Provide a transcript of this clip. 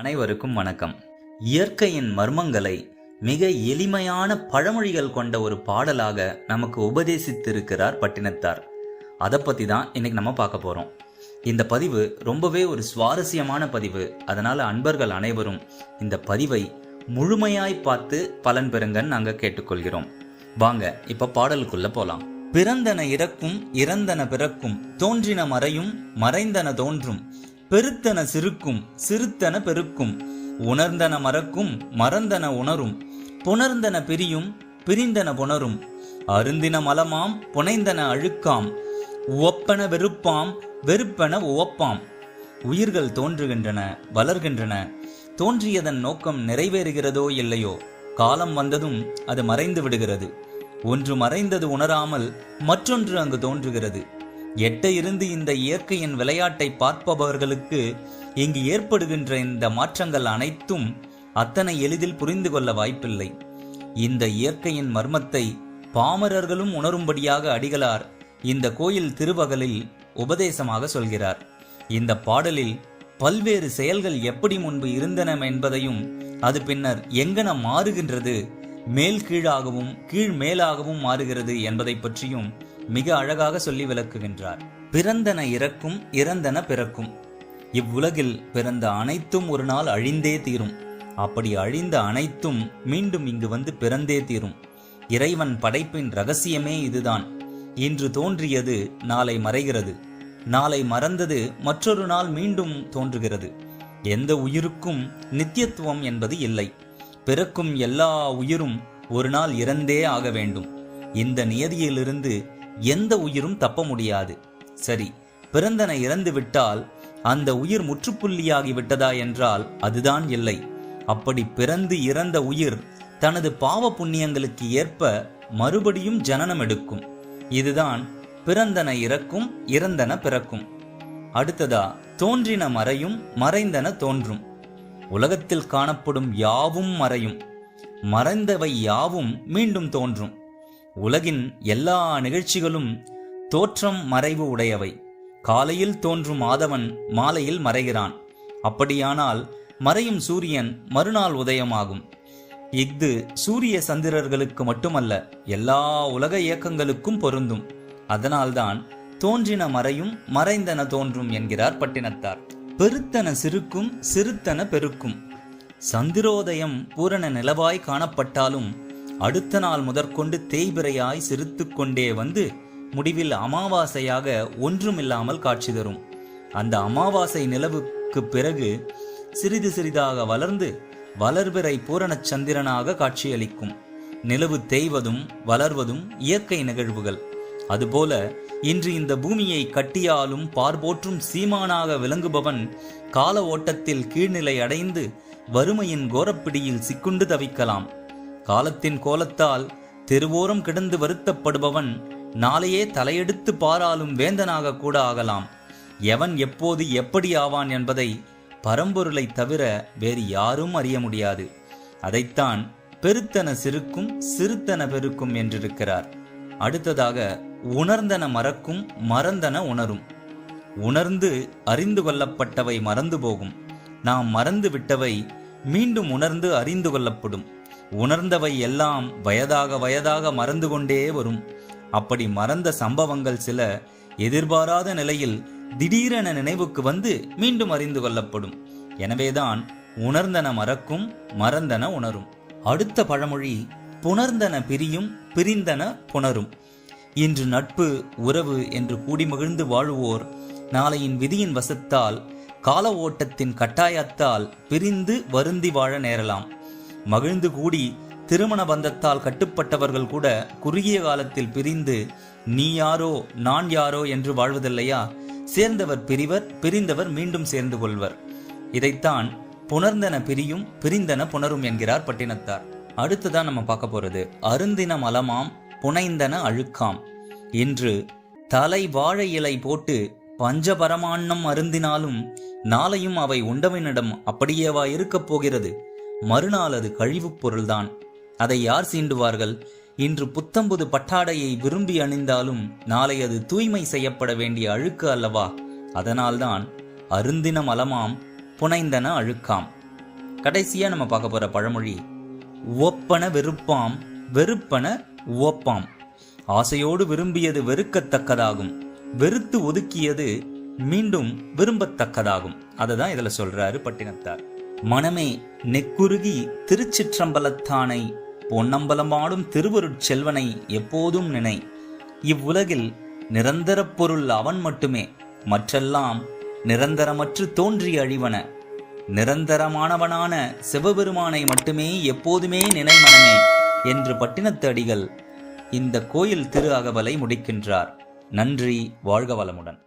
அனைவருக்கும் வணக்கம். இயற்கையின் மர்மங்களை மிக எளிமையான பழமொழிகள் கொண்ட ஒரு பாடலாக நமக்கு உபதேசித்திருக்கிறார் பட்டினத்தார். அதை பற்றி தான் இன்னைக்கு நம்ம பார்க்க போகிறோம் இந்த பதிவு ரொம்பவே ஒரு சுவாரஸ்யமான பதிவு. அதனால் அன்பர்கள் அனைவரும் இந்த பதிவை முழுமையாய் பார்த்து பலன் பெறுங்கன்னு நாங்கள் கேட்டுக்கொள்கிறோம். வாங்க இப்போ பாடலுக்குள்ளே போகலாம் பிறந்தன இறக்கும் இறந்தன பிறக்கும் தோன்றின மறையும் மறைந்தன தோன்றும் பெருத்தன சிறுக்கும் சிறுத்தன பெருக்கும். உணர்ந்தன மறக்கும் மறந்தன உணரும். புணர்ந்தன பிரியும் பிரிந்தன புணரும். அருந்தின மலமாம் புனைந்தன அழுக்காம். உவப்பன வெறுப்பாம் வெறுப்பென உவப்பாம். உயிர்கள் தோன்றுகின்றன வளர்கின்றன. தோன்றியதன் நோக்கம் நிறைவேறுகிறதோ இல்லையோ? காலம் வந்ததும் அது மறைந்து விடுகிறது. ஒன்று மறைந்தது உணராமல் மற்றொன்று அங்கு தோன்றுகிறது. எட்ட இருந்து இந்த இயற்கையின் விளையாட்டை பார்ப்பவர்களுக்கு இங்கு ஏற்படுகின்ற இந்த மாற்றங்கள் அனைத்தும் அத்தனை எளிதில் புரிந்து கொள்ள வாய்ப்பில்லை. இந்த இயற்கையின் மர்மத்தை பாமரர்களும் உணரும்படியாக அடிகளார் இந்த கோயில் திருவகலில் உபதேசமாக சொல்கிறார். இந்த பாடலில் பல்வேறு செயல்கள் எப்படி முன்பு இருந்தன என்பதையும் அது பின்னர் எங்கன மாறுகின்றது மேல் கீழாகவும் கீழ் மேலாகவும் மாறுகிறது என்பதை பற்றியும் மிக அழகாக சொல்லி விளக்குகின்றார். பிறந்தன இறக்கும் இறந்தன பிறக்கும். இவ்வுலகில் பிறந்த அனைத்தும் ஒரு நாள் அழிந்தே தீரும். அப்படி அழிந்த அனைத்தும் மீண்டும் இங்கு வந்து பிறந்தே தீரும். இறைவன் படைப்பின் ரகசியமே இதுதான். இன்று தோன்றியது நாளை மறைகிறது. நாளை மறந்தது மற்றொரு நாள் மீண்டும் தோன்றுகிறது. எந்த உயிருக்கும் நித்தியத்துவம் என்பது இல்லை. பிறக்கும் எல்லா உயிரும் ஒரு நாள் இறந்தே ஆக வேண்டும். இந்த நியதியிலிருந்து எந்த உயிரும் தப்ப முடியாது. சரி பிறந்தன இறந்து விட்டால் அந்த உயிர் முற்றுப்புள்ளியாகி விட்டதா என்றால் அதுதான் இல்லை. அப்படி பிறந்து இறந்த உயிர் தனது பாவ புண்ணியங்களுக்கு ஏற்ப மறுபடியும் ஜனனம் எடுக்கும். இதுதான் பிறந்தன இறக்கும் இறந்தன பிறக்கும். அடுத்ததா தோன்றின மறையும் மறைந்தன தோன்றும். உலகத்தில் காணப்படும் யாவும் மறையும். மறைந்தவை யாவும் மீண்டும் தோன்றும். உலகின் எல்லா நிகழ்ச்சிகளும் தோற்றம் மறைவு உடையவை. காலையில் தோன்றும் ஆதவன் மாலையில் மறைகிறான். அப்படியானால் மறையும் சூரியன் மறுநாள் உதயமாகும். இஃது சூரிய சந்திரர்களுக்கு மட்டுமல்ல எல்லா உலக இயக்கங்களுக்கும் பொருந்தும். அதனால்தான் தோன்றின மறையும் மறைந்தன தோன்றும் என்கிறார் பட்டினத்தார். பெருத்தன சிறுக்கும் சிறுத்தன பெருக்கும். சந்திரோதயம் பூரண நிலவாய் காணப்பட்டாலும் அடுத்த நாள் முதற்கொண்டு தேய்பிரையாய் சிரித்து கொண்டே வந்து முடிவில் அமாவாசையாக ஒன்றுமில்லாமல் காட்சி தரும். அந்த அமாவாசை நிலவுக்கு பிறகு சிறிது சிறிதாக வளர்ந்து வளர்பிறை பூரண சந்திரனாக காட்சியளிக்கும். நிலவு தேய்வதும் வளர்வதும் இயற்கை நிகழ்வுகள். அதுபோல இன்று இந்த பூமியை கட்டியாலும் பார்போற்றும் சீமானாக விளங்குபவன் கால ஓட்டத்தில் கீழ்நிலை அடைந்து வறுமையின் கோரப்பிடியில் சிக்குண்டு தவிக்கலாம். காலத்தின் கோலத்தால் தெருவோரம் கிடந்து வருத்தப்படுபவன் நாளையே தலையெடுத்து பாராலும் வேந்தனாக கூட ஆகலாம். எவன் எப்போது எப்படி ஆவான் என்பதை பரம்பொருளை தவிர வேறு யாரும் அறிய முடியாது. அதைத்தான் பெருத்தன சிறுக்கும் சிறுத்தன பெருக்கும் என்றிருக்கிறார். அடுத்ததாக உணர்ந்தன மறக்கும் மறந்தன உணரும். உணர்ந்து அறிந்து கொள்ளப்பட்டவை மறந்து போகும். நாம் மறந்து விட்டவை மீண்டும் உணர்ந்து அறிந்து கொள்ளப்படும். உணர்ந்தவை எல்லாம் வயதாக வயதாக மறந்து கொண்டே வரும். அப்படி மறந்த சம்பவங்கள் சில எதிர்பாராத நிலையில் திடீரென நினைவுக்கு வந்து மீண்டும் அறிந்து கொள்ளப்படும். எனவேதான் உணர்ந்தன மறக்கும் மறந்தன உணரும். அடுத்த பழமொழி புணர்ந்தன பிரியும் பிரிந்தன புணரும். இன்று நட்பு உறவு என்று கூடி மகிழ்ந்து வாழுவோர் நாளையின் விதியின் வசத்தால் கால ஓட்டத்தின் கட்டாயத்தால் பிரிந்து வருந்தி வாழ நேரலாம். மகிழ்ந்து கூடி திருமண பந்தத்தால் கட்டுப்பட்டவர்கள் கூட குறுகிய காலத்தில் பிரிந்து நீ யாரோ நான் யாரோ என்று வாழ்வதில்லையா? சேர்ந்தவர் பிரிவர் பிரிந்தவர் மீண்டும் சேர்ந்து கொள்வர். இதைத்தான் புணர்ந்தன பிரியும் பிரிந்தன புணரும் என்கிறார் பட்டினத்தார். அடுத்ததான் நம்ம பார்க்க போகிறது அருந்தின மலமாம் புனைந்தன அழுக்காம் இன்று தலை வாழை இலை போட்டு பஞ்சபரமாண்ணம் அருந்தினாலும் நாளையும் அவை உண்டவனிடம் அப்படியேவா இருக்கப் போகிறது? மறுநாள் அது கழிவுப் பொருள்தான். அதை யார் சீண்டுவார்கள்? இன்று புத்தம்புது பட்டாடையை விரும்பி அணிந்தாலும் நாளை அது தூய்மை செய்யப்பட வேண்டிய அழுக்கு அல்லவா? அதனால்தான் அருந்தின மலமாம் புனைந்தன அழுக்காம் கடைசியாக நம்ம பார்க்க போகிற பழமொழி ஒப்பன வெறுப்பாம் வெறுப்பன உவப்பாம் ஆசையோடு விரும்பியது வெறுக்கத்தக்கதாகும். வெறுத்து ஒதுக்கியது மீண்டும் விரும்பத்தக்கதாகும். அதை தான் இதில் சொல்றாரு பட்டினத்தார். மனமே நெக்குருகி திருச்சிற்றம்பலத்தானை பொன்னம்பலமாடும் திருவருட்செல்வனை எப்போதும் நினை. இவ்வுலகில் நிரந்தர பொருள் அவன் மட்டுமே மற்றெல்லாம் நிரந்தரமற்று தோன்றி அழிவன. நிரந்தரமானவனான சிவபெருமானை மட்டுமே எப்போதுமே நினைமனமே என்று பட்டினத்து அடிகள் இந்த கோயில் திரு அகவலை முடிக்கின்றார். நன்றி வாழ்க வளமுடன்.